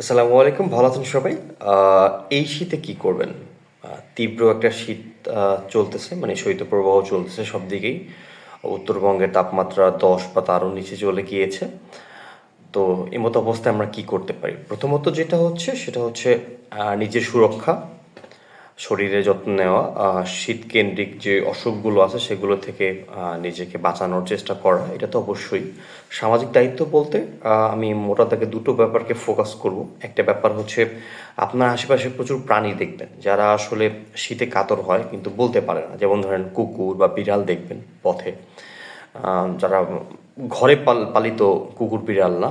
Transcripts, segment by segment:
আসসালামু আলাইকুম, ভালো আছেন সবাই? এই শীতে কি করবেন? তীব্র একটা শীত চলতেছে মানে শৈত্যপ্রবাহ চলতেছে সব দিকেই। উত্তরবঙ্গের তাপমাত্রা দশ বা তারও নিচে চলে গিয়েছে। তো এমতো মতো অবস্থায় আমরা কি করতে পারি? প্রথমত যেটা হচ্ছে, সেটা হচ্ছে নিজের সুরক্ষা শরীরে যত্ন নেওয়া শীতকেন্দ্রিক যে অসুখগুলো আছে সেগুলো থেকে নিজেকে বাঁচানোর চেষ্টা করা, এটা তো অবশ্যই। সামাজিক দায়িত্ব বলতে আমি মোটা দাগে দুটো ব্যাপারকে ফোকাস করব। একটা ব্যাপার হচ্ছে, আপনার আশেপাশে প্রচুর প্রাণী দেখবেন, যারা আসলে শীতে কাতর হয় কিন্তু বলতে পারে না। যেমন ধরেন কুকুর বা বিড়াল দেখবেন পথে। যারা ঘরে পাল, পালিত কুকুর, বিড়াল না,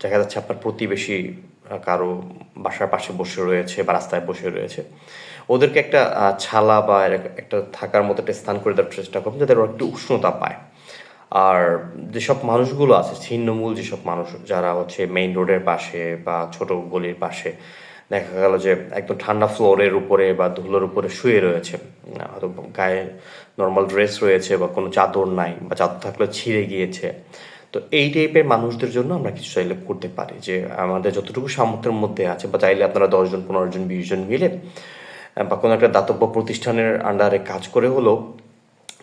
দেখা যাচ্ছে আপনার প্রতিবেশী কারও বাসার পাশে বসে রয়েছে বা রাস্তায় বসে রয়েছে। ওদেরকে একটা ছালা বা একটা থাকার মতো একটা স্থান করে দেওয়ার চেষ্টা করবেন যাতে ওরা একটু উষ্ণতা পায়। আর যেসব মানুষগুলো আছে, ছিন্নমূল যেসব মানুষ, যারা হচ্ছে মেইন রোডের পাশে বা ছোট গলির পাশে, দেখা গেল যে একদম ঠান্ডা ফ্লোরের উপরে বা ধুলোর উপরে শুয়ে রয়েছে হয়তো গায়ে নর্মাল ড্রেস রয়েছে বা কোনো চাদর নাই বা চাদর থাকলে ছিঁড়ে গিয়েছে। তো এই টাইপের মানুষদের জন্য আমরা কিছু চাইলে করতে পারি যে আমাদের যতটুকু সামর্থ্যের মধ্যে আছে বা চাইলে আপনারা দশজন পনেরো জন বিশ জন মিলে বা কোনো একটা দাতব্য প্রতিষ্ঠানের আন্ডারে কাজ করে হলেও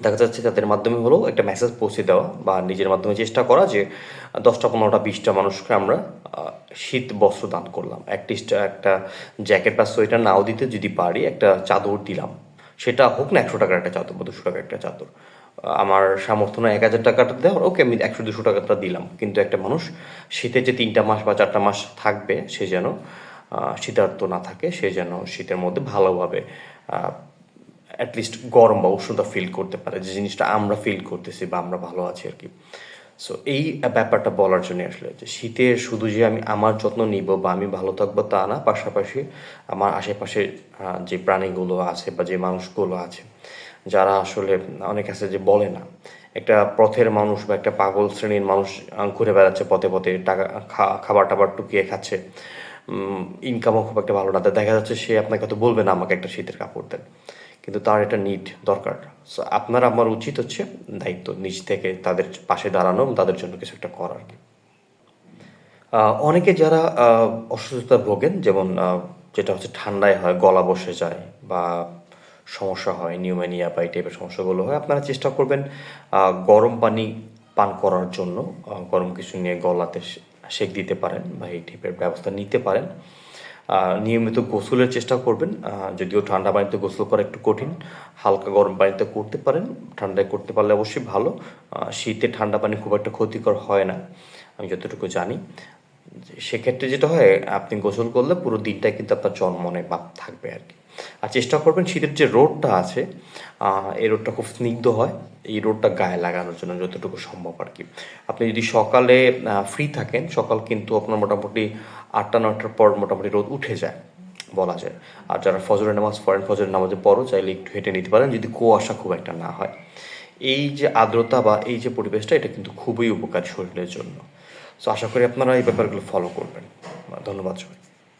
দেখা যাচ্ছে তাদের মাধ্যমে হলেও একটা মেসেজ পৌঁছে দেওয়া বা নিজের মাধ্যমে চেষ্টা করা যে দশটা, পনেরোটা, বিশটা মানুষকে আমরা শীত বস্ত্র দান করলাম। অ্যাটলিস্ট একটা জ্যাকেট বা সোয়েটার নাও দিতে যদি পারি, একটা চাদর দিলাম। সেটা হোক না একশো টাকার একটা চাদর বা দুশো টাকার একটা চাদর। আমার সামর্থ্য না এক হাজার টাকাটা দেওয়ার, ওকে আমি একশো, দুশো টাকাটা দিলাম। কিন্তু একটা মানুষ শীতে যে তিনটা মাস বা চারটা মাস থাকবে, সে যেন শীতার্ত না থাকে, সে যেন শীতের মধ্যে ভালোভাবে অ্যাটলিস্ট গরম বা উষ্ণতা ফিল করতে পারে। যে জিনিসটা আমরা ফিল করতেছি বা আমরা ভালো আছি আর কি। সো এই ব্যাপারটা বলার জন্য আসলে যে শীতে শুধু যে আমি আমার যত্ন নিব বা আমি ভালো থাকব তা না, পাশাপাশি আমার আশেপাশে যে প্রাণীগুলো আছে বা যে মানুষগুলো আছে, যারা আসলে অনেক আছে যে বলে না, একটা পথের মানুষ বা একটা পাগল শ্রেণির মানুষ ঘুরে বেড়াচ্ছে পথে পথে, টাকা খাবার টাবার টুকিয়ে খাচ্ছে ইনকামও খুব একটা ভালো না। দেখা যাচ্ছে সে আপনাকে হয়তো বলবে, না, আমাকে একটা শীতের কাপড় দেন। কিন্তু তার এটা নিড দরকার। সো আপনার, আমার উচিত হচ্ছে দায়িত্ব নিজ থেকে তাদের পাশে দাঁড়ানো তাদের জন্য কিছু একটা করার অনেকে যারা অসুস্থতা ভোগেন, যেমন যেটা হচ্ছে ঠান্ডায় হয়, গলা বসে যায় বা সমস্যা হয় নিউমোনিয়া বা এই টাইপের সমস্যাগুলো হয়, আপনারা চেষ্টা করবেন গরম পানি পান করার জন্য গরম কিছু নিয়ে গলাতে সেক দিতে পারেন বা এই টাইপের ব্যবস্থা নিতে পারেন। নিয়মিত গোসলের চেষ্টা করবেন। যদিও ঠান্ডা পানিতে গোসল করা একটু কঠিন, হালকা গরম পানিতে করতে পারেন। ঠান্ডায় করতে পারলে অবশ্যই ভালো। শীতে ঠান্ডা পানি খুব একটা ক্ষতিকর হয় না, আমি যতটুকু জানি। সেক্ষেত্রে যেটা হয়, আপনি গোসল করলে পুরো দিনটাই কিন্তু আপনার জন্মনে ভাব থাকবে আর কি। আর চেষ্টা করবেন শীতের যে রোডটা আছে এই রোডটা খুব স্নিগ্ধ হয়, এই রোডটা গায়ে লাগানোর জন্য যতটুকু সম্ভব আর কি। আপনি যদি সকালে ফ্রি থাকেন, সকাল কিন্তু আপনার মোটামুটি আটটা নটার পর মোটামুটি রোদ উঠে যায়, বলা যায়। আর যারা ফজরের নামাজ পড়েন, ফজরের নামাজে পড়ো, চাইলে একটু হেঁটে নিতে পারেন, যদি কুয়াশা খুব একটা না হয়। এই যে আর্দ্রতা বা এই যে পরিবেশটা, এটা কিন্তু খুবই উপকারী শরীরের জন্য। সো আশা করি আপনারা এই ব্যাপারগুলো ফলো করবেন। ধন্যবাদ সবাই